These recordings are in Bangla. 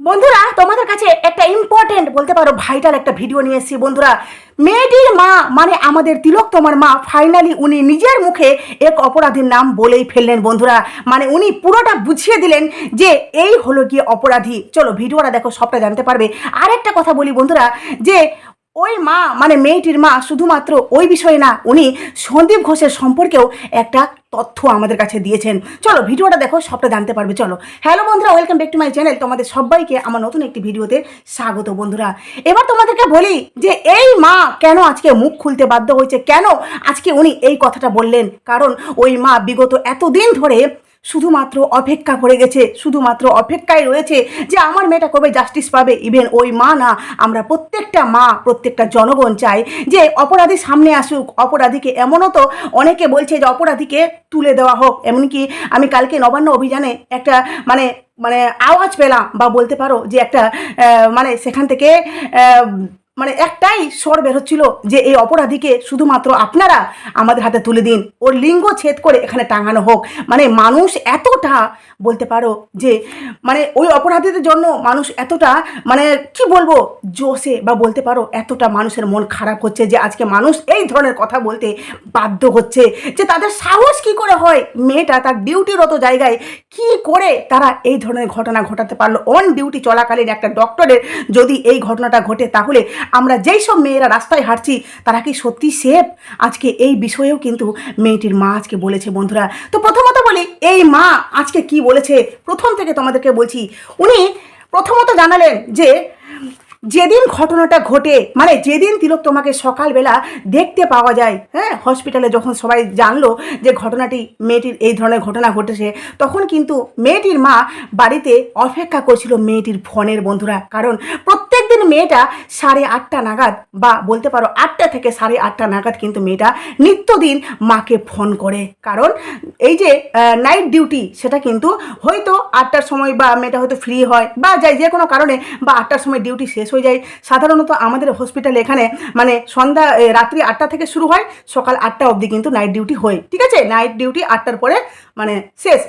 বন্ধুরা, তোমাদের কাছে একটা ইম্পর্টেন্ট বলতে পারো ভাইটাল একটা ভিডিও নিয়ে এসেছি বন্ধুরা। মেয়েটির মা মানে আমাদের তিলক তোমার মা ফাইনালি উনি নিজের মুখে এক অপরাধীর নাম বলেই ফেললেন বন্ধুরা। মানে উনি পুরোটা বুঝিয়ে দিলেন যে এই হলো গিয়ে অপরাধী। চলো ভিডিওটা দেখো, সবটা জানতে পারবে। আর একটা কথা বলি বন্ধুরা, যে ওই মা মানে মেয়েটির মা শুধুমাত্র ওই বিষয়ে না, উনি সন্দীপ ঘোষের সম্পর্কেও একটা তথ্য আমাদের কাছে দিয়েছেন। চলো, ভিডিওটা দেখো, সবটা জানতে পারবে, চলো। হ্যালো বন্ধুরা welcome back to my channel তোমাদের সবাইকে আমার নতুন একটি ভিডিওতে স্বাগত বন্ধুরা। এবার তোমাদেরকে বলি যে এই মা কেন আজকে মুখ খুলতে বাধ্য হয়েছে? কেন আজকে উনি এই কথাটা বললেন? কারণ ওই মা বিগত এতদিন ধরে শুধুমাত্র অপেক্ষা করে গেছে, শুধুমাত্র অপেক্ষায় রয়েছে যে আমার মেয়েটা কবে জাস্টিস পাবে। ইভেন ওই মা না, আমরা প্রত্যেকটা মা, প্রত্যেকটা জনগণ চাই যে অপরাধী সামনে আসুক। অপরাধীকে এমনও তো অনেকে বলছে যে অপরাধীকে তুলে দেওয়া হোক। এমনকি আমি কালকে নবান্ন অভিযানে একটা মানে মানে আওয়াজ পেলাম বা বলতে পারো যে একটা মানে সেখান থেকে মানে একটাই স্বর বেরোচ্ছিল যে এই অপরাধীকে শুধুমাত্র আপনারা আমাদের হাতে তুলে দিন। ওর লিঙ্গ ছেদ করে এখানে টাঙানো হোক। মানে মানুষ এতটা বলতে পারো যে মানে ওই অপরাধীদের জন্য মানুষ এতটা মানে কি বলব, জোশে বা বলতে পারো এতটা মানুষের মন খারাপ হচ্ছে যে আজকে মানুষ এই ধরনের কথা বলতে বাধ্য হচ্ছে যে তাদের সাহস কি করে হয়? মেয়েটা তার ডিউটিরত জায়গায় কি করে তারা এই ধরনের ঘটনা ঘটাতে পারল? অন ডিউটি চলাকালীন একটা ডক্টরের যদি এই ঘটনাটা ঘটে তাহলে আমরা যেই সব মেয়েরা রাস্তায় হাঁটছি, তারা কি সত্যি সেফ? আজকে এই বিষয়েও কিন্তু মেয়েটির মা আজকে বলেছে, বন্ধুরা। তো প্রথমত বলি, এই মা আজকে কি বলেছে? প্রথম থেকে তোমাদেরকে বলছি, উনি প্রথমত জানালেন যে যেদিন ঘটনাটা ঘটে মানে যেদিন তিলক তোমাকে সকালবেলা দেখতে পাওয়া যায় হ্যাঁ হসপিটালে যখন সবাই জানলো যে ঘটনাটি মেয়েটির, এই ধরনের ঘটনা ঘটেছে, তখন কিন্তু মেয়েটির মা বাড়িতে অপেক্ষা করছিল মেয়েটির ফোনের বন্ধুরা। কারণ প্রত্যেক দিন মেয়েটা সাড়ে আটটা নাগাদ বা বলতে পারো আটটা থেকে সাড়ে আটটা নাগাদ কিন্তু মেয়েটা নিত্যদিন মাকে ফোন করে। কারণ এই যে নাইট ডিউটি সেটা কিন্তু হয়তো আটটার সময় বা মেয়েটা হয়তো ফ্রি হয় বা যাই, যে কোনো কারণে বা আটটার সময় ডিউটি শেষ হয়ে যায়। সাধারণত আমাদের হসপিটাল এখানে মানে সন্ধ্যা রাত্রি আটটা থেকে শুরু হয়, সকাল আটটা অবধি কিন্তু নাইট ডিউটি হয়। ঠিক আছে? নাইট ডিউটি আটটার পরে মানে শেষ।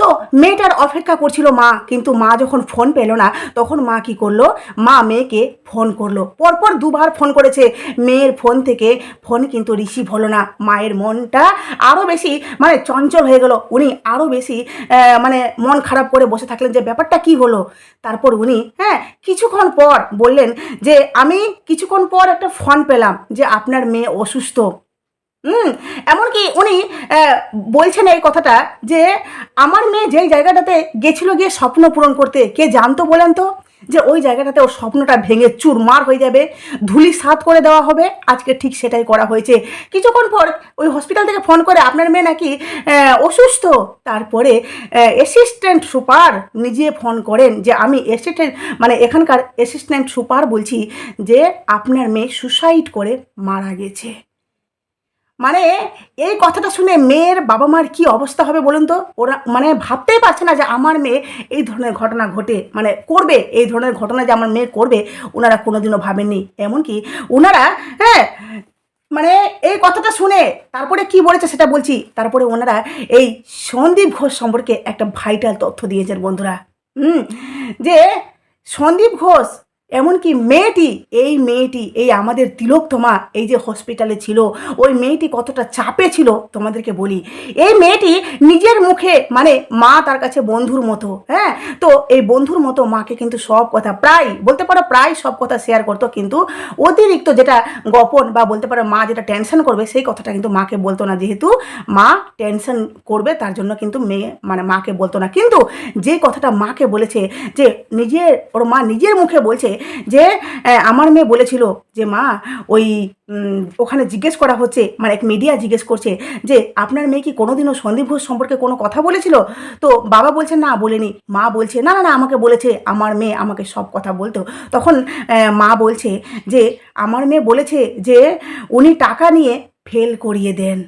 তো মেয়েটার অপেক্ষা করছিল মা, কিন্তু মা যখন ফোন পেল না, তখন মা কি করল? মা মেয়েকে ফোন করল। পরপর দুবার ফোন করেছে। মেয়ের ফোন থেকে ফোন কিন্তু রিসিভ হলো না। মায়ের মনটা আরও বেশি মানে চঞ্চল হয়ে গেল। উনি আরও বেশি মানে মন খারাপ করে বসে থাকলেন যে ব্যাপারটা কি হলো? তারপর উনি হ্যাঁ কিছুক্ষণ পর বললেন যে, আমি কিছুক্ষণ পর একটা ফোন পেলাম যে আপনার মেয়ে অসুস্থ। হুম, এমনকি উনি বলছেন এই কথাটা যে আমার মেয়ে যেই জায়গাটাতে গেছিল গিয়ে স্বপ্ন পূরণ করতে, কে জানতো বলেন তো? যে ওই জায়গাটাতে ওর স্বপ্নটা ভেঙে চুরমার হয়ে যাবে, ধুলি সাত করে দেওয়া হবে, আজকে ঠিক সেটাই করা হয়েছে। কিছুক্ষণ পর ওই হসপিটাল থেকে ফোন করে আপনার মেয়ে নাকি অসুস্থ। তারপরে অ্যাসিস্ট্যান্ট সুপার নিজে ফোন করেন যে আমি অ্যাসিস্ট্যান্ট মানে এখানকার অ্যাসিস্ট্যান্ট সুপার বলছি যে আপনার মেয়ে সুসাইড করে মারা গেছে। মানে এই কথাটা শুনে মেয়ের বাবা মার কি অবস্থা হবে বলুন তো? ওরা মানে ভাবতেই পারছে না যে আমার মেয়ে এই ধরনের ঘটনা ঘটে মানে করবে, এই ধরনের ঘটনা যে আমার মেয়ে করবে ওনারা কোনোদিনও ভাবেননি। এমনকি ওনারা হ্যাঁ মানে এই কথাটা শুনে তারপরে কি বলেছে সেটা বলছি, তারপরে ওনারা এই সন্দীপ ঘোষ সম্পর্কে একটা ভাইটাল তথ্য দিয়েছেন বন্ধুরা। হুম, যে সন্দীপ ঘোষ এমনকি মেয়েটি, এই মেয়েটি, এই আমাদের তিলোত্তমা এই যে হসপিটালে ছিল, ওই মেয়েটি কতটা চাপে ছিল, তোমাদেরকে বলি। এই মেয়েটি নিজের মুখে মানে মা তার কাছে বন্ধুর মতো হ্যাঁ? তো এই বন্ধুর মতো মাকে কিন্তু সব কথা, প্রায়, বলতে পারো প্রায় সব কথা শেয়ার করতো, কিন্তু অতিরিক্ত যেটা গোপন বা বলতে পারো মা যেটা টেনশন করবে, সেই কথাটা কিন্তু মাকে বলতো না, যেহেতু মা টেনশন করবে, তার জন্য কিন্তু মেয়ে মানে মাকে বলতো না। কিন্তু যে কথাটা মাকে বলেছে, যে নিজের, ওর মা নিজের মুখে বলছে যে আমার মেয়ে বলেছিল যে, মা, ওই ওখানে জিজ্ঞেস করা হচ্ছে মানে এক মিডিয়া জিজ্ঞেস করছে যে, আপনার মেয়ে কি কোনোদিনও সন্দীপ ঘোষ সম্পর্কে কোনো কথা বলেছিল? তো বাবা বলছে, না, বলেনি। মা বলছে, না না আমাকে বলেছে, আমার মেয়ে আমাকে সব কথা বলতো। তখন মা বলছে যে, আমার মেয়ে বলেছে যে, উনি টাকা নিয়ে ফেল করিয়ে দেন।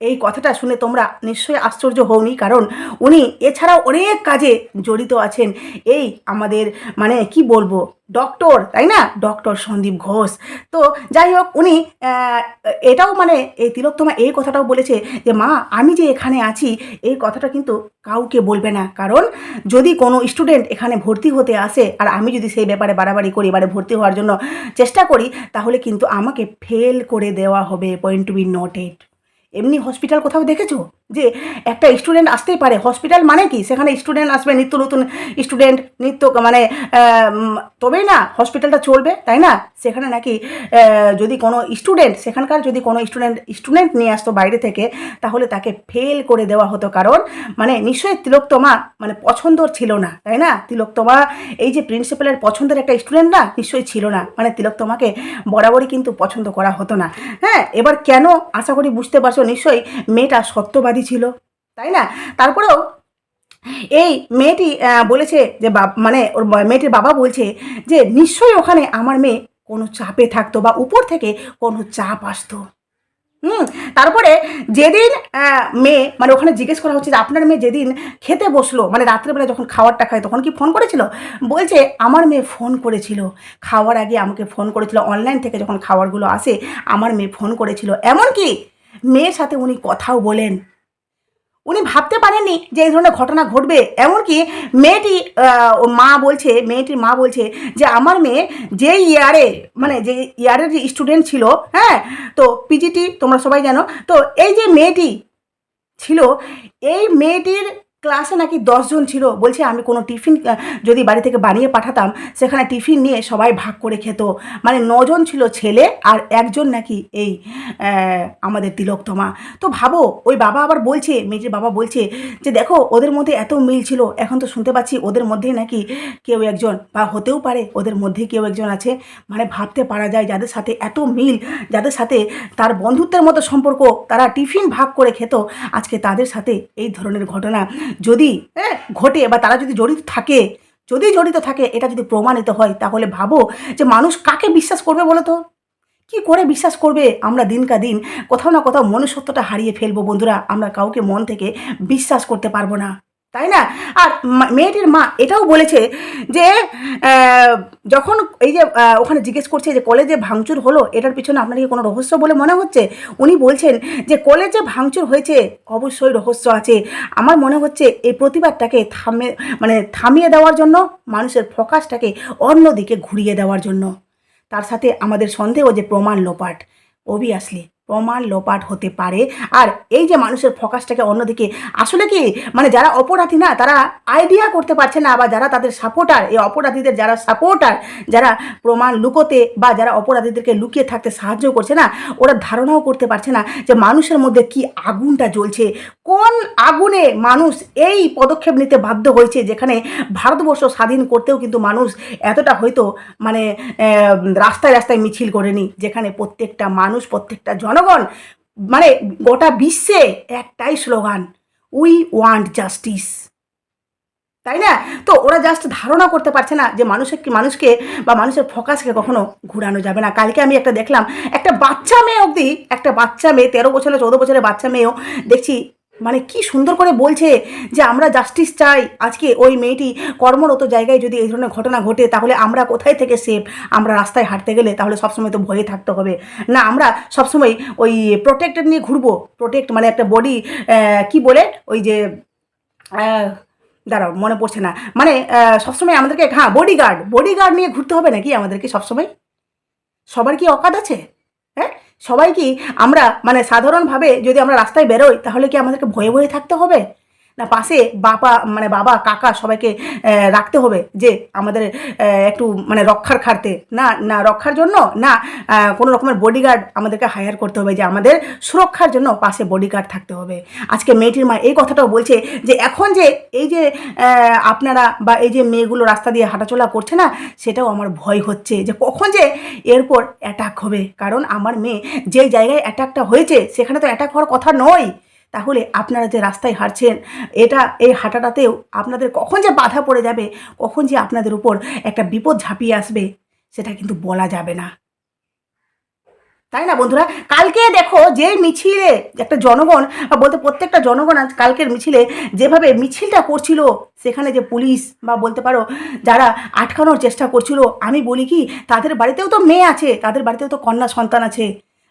এই কথাটা শুনে তোমরা নিশ্চয়ই আশ্চর্য হওনি, কারণ উনি এছাড়াও অনেক কাজে জড়িত আছেন। এই আমাদের মানে কি বলব ডক্টর তাই না? ডক্টর সন্দীপ ঘোষ। তো যাই হোক, উনি এটাও মানে এই তিলোত্তমা এই কথাটাও বলেছে যে, মা, আমি যে এখানে আছি, এই কথাটা কিন্তু কাউকে বলবে না। কারণ যদি কোনো স্টুডেন্ট এখানে ভর্তি হতে আসে, আর আমি যদি সেই ব্যাপারে বাড়াবাড়ি করি, এবারে ভর্তি হওয়ার জন্য চেষ্টা করি, তাহলে কিন্তু আমাকে ফেল করে দেওয়া হবে পয়েন্ট টু বি নোটেড এমনি হসপিটাল কোথাও দেখেছ? যে একটা স্টুডেন্ট আসতেই পারে। হসপিটাল মানে কি? সেখানে স্টুডেন্ট আসবে, নিত্য নতুন স্টুডেন্ট নিত্য মানে তবেই না হসপিটালটা চলবে, তাই না? সেখানে নাকি যদি কোনো স্টুডেন্ট সেখানকার যদি কোনো স্টুডেন্ট স্টুডেন্ট নিয়ে আসতো বাইরে থেকে, তাহলে তাকে ফেল করে দেওয়া হতো। কারণ মানে নিশ্চয়ই তিলোত্তমা মানে পছন্দর ছিল না, তাই না? তিলোত্তমা, এই যে প্রিন্সিপালের পছন্দের একটা স্টুডেন্ট না, নিশ্চয়ই ছিল না। মানে তিলোত্তমাকে বরাবরই কিন্তু পছন্দ করা হতো না। হ্যাঁ এবার কেন? আশা করি বুঝতে পারছ, নিশ্চয়ই মেয়েটা সত্যবাদী ছিল, তাই না? তারপরেও এই মেয়েটি বলেছে যে মানে ওর মেয়েটির বাবা বলছে যে নিশ্চয়ই ওখানে আমার মেয়ে কোনো চাপে থাকতো বা উপর থেকে কোনো চাপ আসতো। হুম, তারপরে যেদিন মেয়ে মানে ওখানে জিজ্ঞেস করা হচ্ছে যে আপনার মেয়ে যেদিন খেতে বসল মানে রাত্রেবেলা যখন খাবারটা খায় তখন কি ফোন করেছিল? বলছে, আমার মেয়ে ফোন করেছিল। খাওয়ার আগে আমাকে ফোন করেছিল। অনলাইন থেকে যখন খাবারগুলো আসে, আমার মেয়ে ফোন করেছিল। এমনকি মেয়ের সাথে উনি কথাও বলেন। উনি ভাবতে পারেননি যে এই ধরনের ঘটনা ঘটবে। এমনকি মেয়েটি মা বলছে, মেয়েটির মা বলছে যে আমার মেয়ে যে ইয়ারে মানে যে ইয়ারের যে স্টুডেন্ট ছিল হ্যাঁ তো পিজিটি তোমরা সবাই জানো, তো এই যে মেয়েটি ছিল, এই মেয়েটির ক্লাসে নাকি দশজন ছিল, বলছে আমি কোনো টিফিন যদি বাড়ি থেকে বানিয়ে পাঠাতাম, সেখানে টিফিন নিয়ে সবাই ভাগ করে খেত। মানে নজন ছিল ছেলে আর একজন নাকি এই আমাদের তিলোত্তমা তো ভাবো, ওই বাবা আবার বলছে, মেয়েটির বাবা বলছে যে দেখো, ওদের মধ্যে এত মিল ছিল, এখন তো শুনতে পাচ্ছি ওদের মধ্যেই নাকি কেউ একজন, বা হতেও পারে ওদের মধ্যে কেউ একজন আছে। মানে ভাবতে পারা যায় যাদের সাথে এত মিল, যাদের সাথে তার বন্ধুত্বের মতো সম্পর্ক, তারা টিফিন ভাগ করে খেত। আজকে তাদের সাথে এই ধরনের ঘটনা। যদি হ্যাঁ, ঘটে বা তারা যদি জড়িত থাকে যদি জড়িত থাকে এটা যদি প্রমাণিত হয় তাহলে ভাবো যে মানুষ কাকে বিশ্বাস করবে বলো তো কি করে বিশ্বাস করবে? আমরা দিনকা দিন কোথাও না কোথাও মনুষ্যত্বটা হারিয়ে ফেলব বন্ধুরা আমরা কাউকে মন থেকে বিশ্বাস করতে পারব না। তাই না? আর মেয়েটির মা এটাও বলেছে যে যখন এই যে ওখানে জিজ্ঞেস করছে যে কলেজে ভাঙচুর হলো, এটার পিছনে আপনার কি কোনো রহস্য বলে মনে হচ্ছে? উনি বলছেন যে, কলেজে ভাঙচুর হয়েছে, অবশ্যই রহস্য আছে। আমার মনে হচ্ছে এই প্রতিবাদটাকে থামে মানে থামিয়ে দেওয়ার জন্য, মানুষের ফোকাসটাকে অন্যদিকে ঘুরিয়ে দেওয়ার জন্য। তার সাথে আমাদের সন্দেহ যে প্রমাণ লোপাট অবভিয়াসলি প্রমাণ লোপাট হতে পারে। আর এই যে মানুষের ফোকাসটাকে অন্যদিকে, আসলে কি মানে যারা অপরাধী না, তারা আইডিয়া করতে পারছে না, বা যারা তাদের সাপোর্টার এই অপরাধীদের যারা সাপোর্টার যারা প্রমাণ লুকোতে বা যারা অপরাধীদেরকে লুকিয়ে থাকতে সাহায্য করছে না, ওরা ধারণাও করতে পারছে না যে মানুষের মধ্যে কি আগুনটা জ্বলছে। কোন আগুনে মানুষ এই পদক্ষেপ নিতে বাধ্য হয়েছে, যেখানে ভারতবর্ষ স্বাধীন করতেও কিন্তু মানুষ এতটা হয়তো মানে রাস্তায় রাস্তায় মিছিল করেনি, যেখানে প্রত্যেকটা মানুষ, প্রত্যেকটা জনগণ মানে গোটা বিশ্বে একটাই স্লোগান উই ওয়ান্ট জাস্টিস তাই না? তো ওরা জাস্ট ধারণা করতে পারছে না যে মানুষের কি, মানুষকে বা মানুষের ফোকাসকে কখনো ঘুরানো যাবে না। কালকে আমি একটা দেখলাম, একটা বাচ্চা মেয়ে অবধি, একটা বাচ্চা মেয়ে, তেরো বছরের চৌদ্দ বছরের বাচ্চা মেয়েও দেখছি মানে কি সুন্দর করে বলছে যে আমরা জাস্টিস চাই। আজকে ওই মেয়েটি কর্মরত জায়গায় যদি এই ধরনের ঘটনা ঘটে, তাহলে আমরা কোথায় থেকে সেফ আমরা রাস্তায় হাঁটতে গেলে তাহলে সবসময় তো ভয়ে থাকতে হবে। না, আমরা সবসময় ওই প্রোটেক্টেড নিয়ে ঘুরবো। প্রোটেক্ট মানে একটা বডি কি বলে? ওই যে দাঁড়াও, মনে পড়ছে না। মানে সবসময় আমাদেরকে হ্যাঁ বডিগার্ড বডিগার্ড নিয়ে ঘুরতে হবে নাকি আমাদেরকে সবসময়? সবার কি অকাত আছে? হ্যাঁ? সবাই কি আমরা মানে সাধারণভাবে যদি আমরা রাস্তায় বেরোই, তাহলে কি আমাদেরকে ভয়ে ভয়ে থাকতে হবে? না, পাশে বাবা মানে বাবা, কাকা সবাইকে রাখতে হবে যে আমাদের একটু মানে রক্ষার খাটতে না না রক্ষার জন্য, না কোনো রকমের বডিগার্ড আমাদেরকে হায়ার করতে হবে যে আমাদের সুরক্ষার জন্য পাশে বডিগার্ড থাকতে হবে। আজকে মেয়েটির মা এই কথাটাও বলছে যে এখন যে এই যে আপনারা বা এই যে মেয়েগুলো রাস্তা দিয়ে হাঁটাচলা করছে না, সেটাও আমার ভয় হচ্ছে যে কখন যে এরপর অ্যাটাক হবে। কারণ আমার মেয়ে যে জায়গায় অ্যাটাকটা হয়েছে, সেখানে তো অ্যাটাক হওয়ার কথা নয়। তাহলে আপনারা যে রাস্তায় হাঁটছেন, এটা, এই হাঁটাটাতেও আপনাদের কখন যে বাধা পড়ে যাবে, কখন যে আপনাদের উপর একটা বিপদ ঝাঁপিয়ে আসবে, সেটা কিন্তু বলা যাবে না। তাই না বন্ধুরা? কালকে দেখো যে মিছিলে একটা জনগণ, বা বলতে প্রত্যেকটা জনগণ আজ কালকের মিছিলে যেভাবে মিছিলটা করছিল, সেখানে যে পুলিশ, বা বলতে পারো যারা আটকানোর চেষ্টা করছিল, আমি বলি কি, তাদের বাড়িতেও তো মেয়ে আছে, তাদের বাড়িতেও তো কন্যা সন্তান আছে।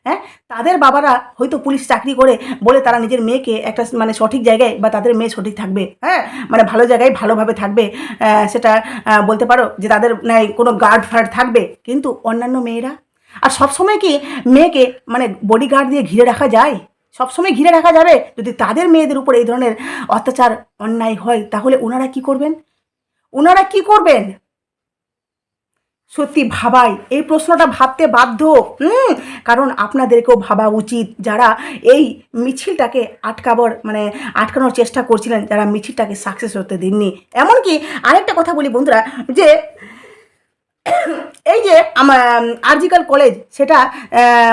হ্যাঁ? তাদের বাবারা হয়তো পুলিশ চাকরি করে বলে তারা নিজের মেয়েকে একটা মানে সঠিক জায়গায় বা তাদের মেয়ে সঠিক থাকবে হ্যাঁ? মানে ভালো জায়গায় ভালোভাবে থাকবে সেটা বলতে পারো যে তাদের কোনো গার্ড ফার্ড থাকবে। কিন্তু অন্যান্য মেয়েরা? আর সবসময় কি মেয়েকে মানে বডিগার্ড দিয়ে ঘিরে রাখা যায়? সবসময় ঘিরে রাখা যাবে? যদি তাদের মেয়েদের উপর এই ধরনের অত্যাচার, অন্যায় হয়, তাহলে ওনারা কি করবেন? ওনারা কি করবেন? সত্যি ভাবাই এই প্রশ্নটা ভাবতে বাধ্য। হুম, কারণ আপনাদেরকেও ভাবা উচিত। যারা এই মিছিলটাকে আটকাবার মানে আটকানোর চেষ্টা করছিলেন, যারা মিছিলটাকে সাকসেস হতে দিননি। এমনকি আরেকটা কথা বলি বন্ধুরা, যে এই যে আমার আরজিকাল কলেজ, সেটা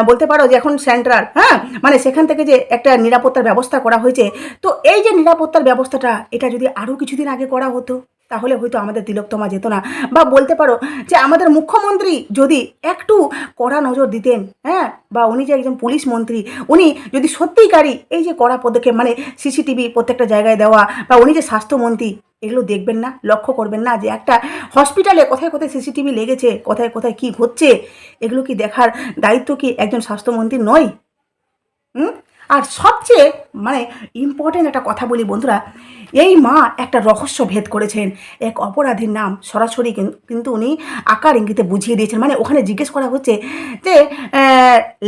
বলতে পারো যে এখন সেন্ট্রাল হ্যাঁ? মানে সেখান থেকে যে একটা নিরাপত্তার ব্যবস্থা করা হয়েছে। তো এই যে নিরাপত্তার ব্যবস্থাটা, এটা যদি আরও কিছুদিন আগে করা হতো? তাহলে হয়তো আমাদের তিলোত্তমা যেত না। বা বলতে পারো যে আমাদের মুখ্যমন্ত্রী যদি একটু কড়া নজর দিতেন হ্যাঁ? বা উনি যে একজন পুলিশ মন্ত্রী, উনি যদি সত্যিকারই এই যে কড়া পদক্ষেপ মানে সিসিটিভি প্রত্যেকটা জায়গায় দেওয়া, বা উনি যে স্বাস্থ্যমন্ত্রী, এগুলো দেখবেন না, লক্ষ্য করবেন না যে একটা হসপিটালে কোথায় কোথায় সিসিটিভি লেগেছে, কোথায় কোথায় কি হচ্ছে এগুলো কি দেখার দায়িত্ব কি একজন স্বাস্থ্যমন্ত্রী নয়? হুম? আর সবচেয়ে মানে ইম্পর্টেন্ট একটা কথা বলি বন্ধুরা, এই মা একটা রহস্য ভেদ করেছেন। এক অপরাধীর নাম সরাসরি কিন্তু উনি আকার ইঙ্গিতে বুঝিয়ে দিয়েছেন। মানে ওখানে জিজ্ঞেস করা হচ্ছে যে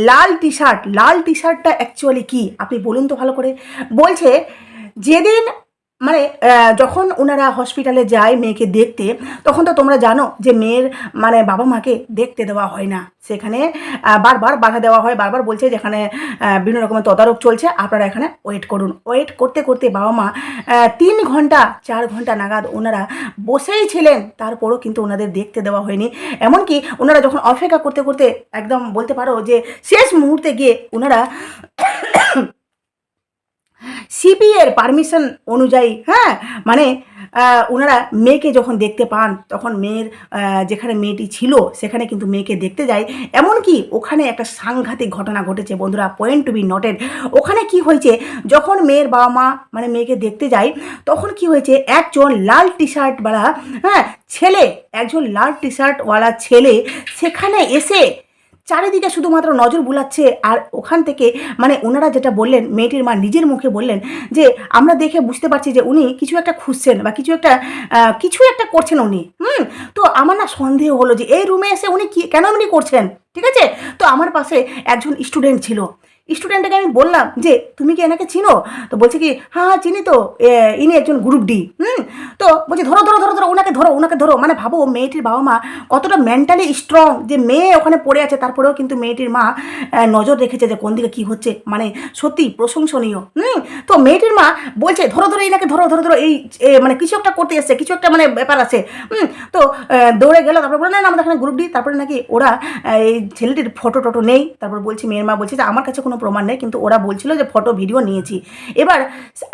লাল টি শার্ট লাল টি শার্টটা অ্যাকচুয়ালি কী? আপনি বলুন তো ভালো করে। বলছে, যেদিন মানে যখন ওনারা হসপিটালে যায় মেয়েকে দেখতে, তখন তো তোমরা জানো যে মেয়ের মানে বাবা মাকে দেখতে দেওয়া হয় না। সেখানে বারবার বাধা দেওয়া হয়, বারবার বলছে যেখানে বিভিন্ন রকমের তদারক চলছে, আপনারা এখানে ওয়েট করুন। ওয়েট করতে করতে বাবা মা তিন ঘণ্টা, চার ঘণ্টা নাগাদ ওনারা বসেই ছিলেন, তারপরও কিন্তু ওনাদের দেখতে দেওয়া হয়নি। এমনকি ওনারা যখন অপেক্ষা করতে করতে একদম বলতে পারো যে শেষ মুহূর্তে গিয়ে ওনারা সিপিএর পারমিশন অনুযায়ী হ্যাঁ? মানে ওনারা মেয়েকে যখন দেখতে পান, তখন মেয়ের যেখানে মেয়েটি ছিল, সেখানে কিন্তু মেয়েকে দেখতে যায়। এমনকি ওখানে একটা সাংঘাতিক ঘটনা ঘটেছে, বন্ধুরা পয়েন্ট টু বি নটেড ওখানে কি হয়েছে, যখন মেয়ের বাবা মা মানে মেয়েকে দেখতে যায়, তখন কি হয়েছে, একজন লাল টি শার্টওয়ালা হ্যাঁ ছেলে, একজন লাল টি শার্টওয়ালা ছেলে, সেখানে এসে চারিদিকে শুধুমাত্র নজর বুলাচ্ছে আর ওখান থেকে মানে ওনারা যেটা বললেন, মেয়েটির মা নিজের মুখে বললেন যে, আমরা দেখে বুঝতে পারছি যে উনি কিছু একটা খুঁজছেন বা কিছু একটা কিছু একটা করছেন উনি। হুম? তো আমার না সন্দেহ হলো যে, এই রুমে এসে উনি কি, কেন এমনি করছেন? ঠিক আছে? তো আমার পাশে একজন স্টুডেন্ট ছিল। স্টুডেন্টটাকে আমি বললাম যে তুমি কি এনাকে চিনো? তো বলছে কি হ্যাঁ হ্যাঁ চিনি তো। ইনি একজন গ্রুপ ডি হুম? তো বলছি ধরো ধরো ধরো ধরো ওনাকে ধরো ওনাকে ধরো। মানে ভাবো মেয়েটির বাবা মা কতটা মেন্টালি স্ট্রং যে মেয়ে ওখানে পড়ে আছে তারপরেও কিন্তু মেয়েটির মা নজর রেখেছে যে কোন দিকে কী হচ্ছে। মানে সত্যি প্রশংসনীয়। হুম? তো মেয়েটির মা বলছে ধরো ধরো এনাকে ধরো ধরো ধরো এই মানে কিছু একটা করতে এসছে কিছু একটা মানে ব্যাপার আছে। হুম? তো দৌড়ে গেল তারপর বলে না, আমাদের এখানে গ্রুপ ডি তারপরে নাকি ওরা এই ছেলেটির ফটো টটো নেই। তারপর বলছি মেয়ের মা বলছে যে আমার কাছে কোনো প্রমাণ নেই, কিন্তু ওরা বলছিল যে ফটো ভিডিও নিয়েছি। এবার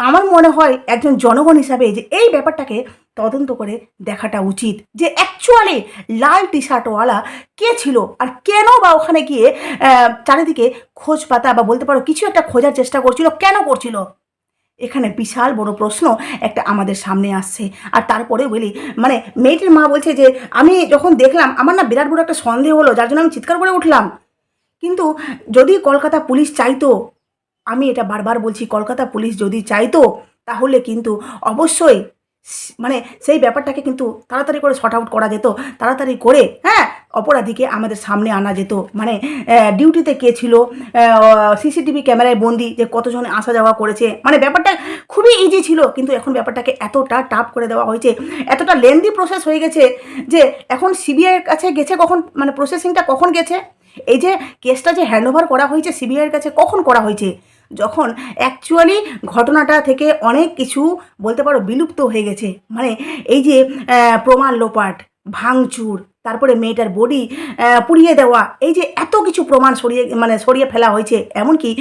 আমার মনে হয় একজন জনগণ হিসাবে যে এই ব্যাপারটাকে তদন্ত করে দেখাটা উচিত যে অ্যাকচুয়ালি লাল টি শার্টওয়ালা কে ছিল আর কেন বা ওখানে গিয়ে চারিদিকে খোঁজ পাতা বা বলতে পারো কিছু একটা খোঁজার চেষ্টা করছিল, কেন করছিল? এখানে বিশাল বড় প্রশ্ন একটা আমাদের সামনে আসছে। আর তারপরে বলি মানে মেয়েটির মা বলছে যে, আমি যখন দেখলাম, আমার না বিরাট বড় একটা সন্দেহ হলো, যার জন্য আমি চিৎকার করে উঠলাম। কিন্তু যদি কলকাতা পুলিশ চাইতো, আমি এটা বারবার বলছি, কলকাতা পুলিশ যদি চাইতো, তাহলে কিন্তু অবশ্যই মানে সেই ব্যাপারটাকে কিন্তু তাড়াতাড়ি করে শর্ট আউট করা যেত, তাড়াতাড়ি করে হ্যাঁ অপরাধীকে আমাদের সামনে আনা যেত। মানে ডিউটিতে কে ছিল সিসিটিভি ক্যামেরায় বন্দি, যে কতজন আসা যাওয়া করেছে মানে ব্যাপারটা খুবই ইজি ছিল, কিন্তু এখন ব্যাপারটাকে এতটা টাফ করে দেওয়া হয়েছে, এতটা লেন্দি প্রসেস হয়ে গেছে যে এখন সিবিআইয়ের কাছে গেছে কখন মানে প্রসেসিংটা কখন গেছে? এই যে কেসটা যে হ্যান্ডওভার করা হয়েছে সিবিআইয়ের কাছে কখন করা হয়েছে? যখন অ্যাকচুয়ালি ঘটনাটা থেকে অনেক কিছু বলতে পারো বিলুপ্ত হয়ে গেছে। মানে এই যে প্রমাণ লোপাট, ভাঙচুর তারপরে মেয়েটার বডি পুড়িয়ে দেওয়া। এই যে এত কিছু প্রমাণ সরিয়ে মানে সরিয়ে ফেলা হয়েছে, এমনকি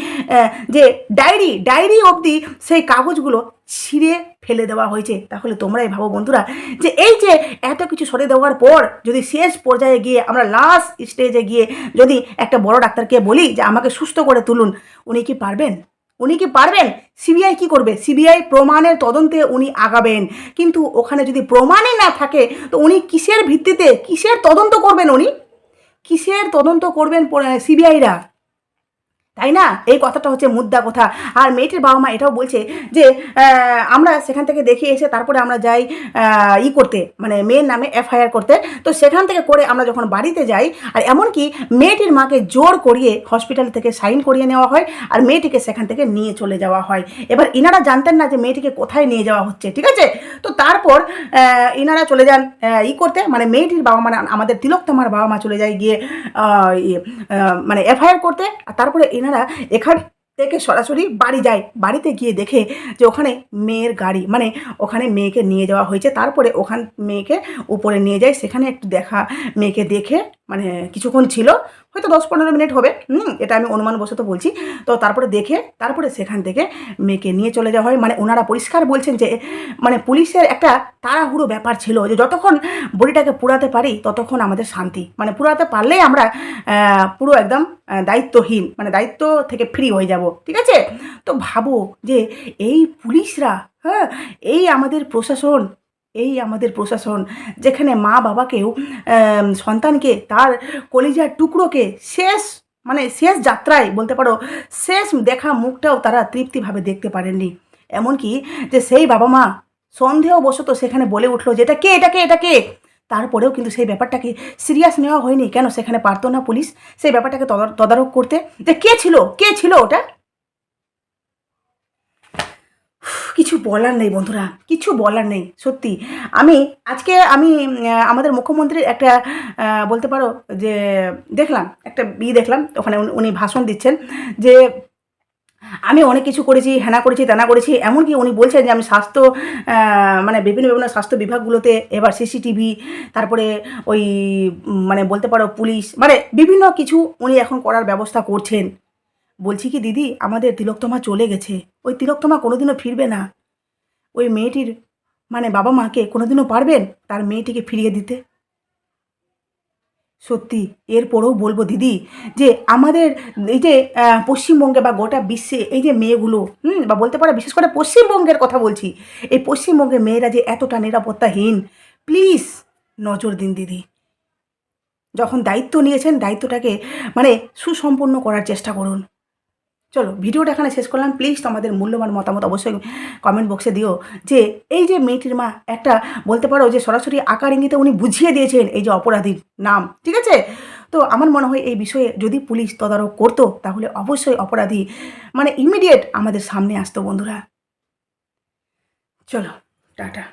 যে ডায়েরি ডায়েরি অবধি সেই কাগজগুলো ছিঁড়ে ফেলে দেওয়া হয়েছে। তাহলে তোমরাই ভাবো বন্ধুরা, যে এই যে এত কিছু সরিয়ে দেওয়ার পর যদি শেষ পর্যায়ে গিয়ে, আমরা লাস্ট স্টেজে গিয়ে যদি একটা বড় ডাক্তারকে বলি যে আমাকে সুস্থ করে তুলুন, উনি কি পারবেন? উনি কি পারবেন? সিবিআই কি করবে? সিবিআই প্রমাণের তদন্তে উনি আগাবেন। কিন্তু ওখানে যদি প্রমাণই না থাকে, তো উনি কিসের ভিত্তিতে, কিসের তদন্ত করবেন উনি? কিসের তদন্ত করবেন সিবিআইরা তাই না? এই কথাটা হচ্ছে মুদ্রা কথা। আর মেয়েটির বাবা মা এটাও বলছে যে আমরা সেখান থেকে দেখে এসে তারপরে আমরা যাই ই করতে মানে মেয়ের নামে এফআইআর করতে। তো সেখান থেকে করে আমরা যখন বাড়িতে যাই আর এমনকি মেয়েটির মাকে জোর করিয়ে হসপিটাল থেকে সাইন করিয়ে নেওয়া হয় আর মেয়েটিকে সেখান থেকে নিয়ে চলে যাওয়া হয়। এবার ইনারা জানতেন না যে মেয়েটিকে কোথায় নিয়ে যাওয়া হচ্ছে ঠিক আছে? তো তারপর ইনারা চলে যান ই করতে। মানে মেয়েটির বাবা মানে আমাদের তিলকতমার বাবা মা চলে যায় গিয়ে ইয়ে, মানে এফআইআর করতে। আর তারপরে এনারা এখান থেকে সরাসরি বাড়ি যায়, বাড়িতে গিয়ে দেখে যে ওখানে মেয়ের গাড়ি মানে ওখানে মেয়েকে নিয়ে যাওয়া হয়েছে, তারপরে ওখান মেয়েকে উপরে নিয়ে যায়, সেখানে একটু দেখা, মেয়েকে দেখে মানে কিছুক্ষণ ছিল, হয়তো দশ পনেরো মিনিট হবে। হুম, এটা আমি অনুমান বশত বলছি। তো তারপরে দেখে, তারপরে সেখান থেকে মেয়েকে নিয়ে চলে যাওয়া হয়। মানে ওনারা পরিষ্কার বলছেন যে মানে পুলিশের একটা তাড়াহুড়ো ব্যাপার ছিল যে, যতক্ষণ বডিটাকে পুরাতে পারি, ততক্ষণ আমাদের শান্তি। মানে পুরাতে পারলেই আমরা পুরো একদম দায়িত্বহীন মানে দায়িত্ব থেকে ফ্রি হয়ে যাব। ঠিক আছে? তো ভাবো যে, এই পুলিশরা হ্যাঁ এই আমাদের প্রশাসন এই আমাদের প্রশাসন, যেখানে মা বাবাকেও সন্তানকে, তার কলিজার টুকরোকে শেষ মানে শেষ যাত্রায় বলতে পারো, শেষ দেখা মুখটাও তারা তৃপ্তিভাবে দেখতে পারেননি। এমনকি যে সেই বাবা মা সন্দেহবশত সেখানে বলে উঠল যে, এটা কে? এটা কে? এটা কে? তারপরেও কিন্তু সেই ব্যাপারটাকে সিরিয়াস নেওয়া হয়নি। কেন? সেখানে পারতো না পুলিশ সেই ব্যাপারটাকে তদার- তদারক করতে। যে কে ছিল? কে ছিল ওটা কিছু বলার নেই বন্ধুরা, কিছু বলার নেই, সত্যি। আমি আজকে আমি আমাদের মুখ্যমন্ত্রীর একটা বলতে পারো যে, দেখলাম, একটা ই দেখলাম, ওখানে উনি- ভাষণ দিচ্ছেন যে, আমি অনেক কিছু করেছি হ্যানা করেছি, তেনা করেছি, এমনকি উনি বলছেন যে, আমি স্বাস্থ্য মানে বিভিন্ন বিভিন্ন স্বাস্থ্য বিভাগগুলোতে এবার সিসিটিভি, তারপরে ওই মানে বলতে পারো পুলিশ মানে বিভিন্ন কিছু উনি এখন করার ব্যবস্থা করছেন। বলছি কি, দিদি, আমাদের তিলোত্তমা চলে গেছে। ওই তিলোত্তমা কোনোদিনও ফিরবে না। ওই মেয়েটির মানে বাবা মাকে কোনোদিনও পারবেন তার মেয়েটিকে ফিরিয়ে দিতে? সত্যি, এরপরেও বলব দিদি যে আমাদের এই যে পশ্চিমবঙ্গে বা গোটা বিশ্বে এই যে মেয়েগুলো, হুম, বা বলতে পারো বিশেষ করে পশ্চিমবঙ্গের কথা বলছি, এই পশ্চিমবঙ্গের মেয়েরা যে এতটা নিরাপত্তাহীন, প্লিজ নজর দিন দিদি। যখন দায়িত্ব নিয়েছেন, দায়িত্বটাকে মানে সুসম্পন্ন করার চেষ্টা করুন। চলো, ভিডিওটা এখানে শেষ করলাম। প্লিজ তোমাদের মূল্যবান মতামত অবশ্যই কমেন্ট বক্সে দিও। যে এই যে মেয়েটির মা, একটা বলতে পারো যে সরাসরি আকার ইঙ্গিতে উনি বুঝিয়ে দিয়েছেন এই যে অপরাধীর নাম, ঠিক আছে? তো আমার মনে হয় এই বিষয়ে যদি পুলিশ তদারক করতো, তাহলে অবশ্যই অপরাধী মানে ইমিডিয়েট আমাদের সামনে আসতো বন্ধুরা। চলো, টাটা।